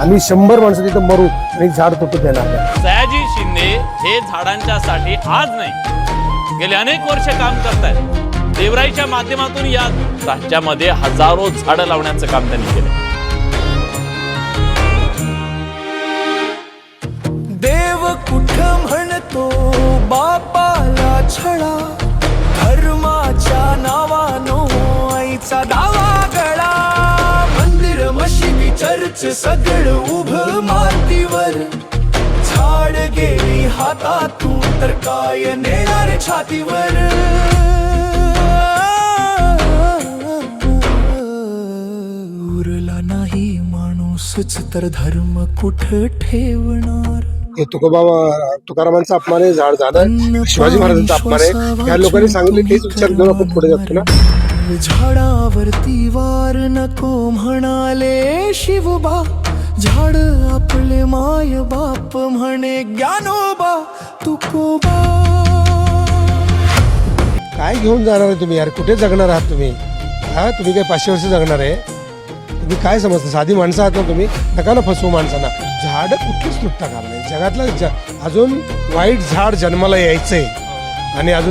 आम्ही शंभर माणसं तिथं मरू आणि झाड तुटू देणार नाही. सयाजी शिंदे हे झाडांच्या साठी आज नाही. गेले अनेक वर्ष काम करतायत. देवराईच्या माध्यमातून या राज्यामध्ये हजारो झाडं लावण्याचं काम त्यांनी केलं देव कुठ म्हणतो बापाला छळा? धर्माच्या नावानो आईचा चर्च सगळं उभ मातीवर. झाड गेली हातातून तर काय नेणार छातीवर? उरला नाही माणूसच तर धर्म कुठ ठेवणार? हे तुकोबाबा तुकारामांचा अपमान आहे झाड झालं शिवाजी महाराजांचा अपमान आहे. ह्या लोकांनी सांगितले तेच विचार घेऊन आपण पुढे जातो ना. झाडावरती वार नको म्हणाले. शिवबा झाड आपले माय बाप म्हणे ज्ञानोबा तुकोबा. काय घेऊन जाणार आहे तुम्ही यार? कुठे जगणार आहात तुम्ही? हा तुम्ही काय पाचशे वर्ष जगणार आहे? तुम्ही काय समजता? साधी माणसं आहात ना तुम्ही? नका ना फसवू माणसांना. झाड कुठलीच तुटता कामा नाही. जगातलं ज अजून वाईट झाड जन्माला यायचंय. आणि अजून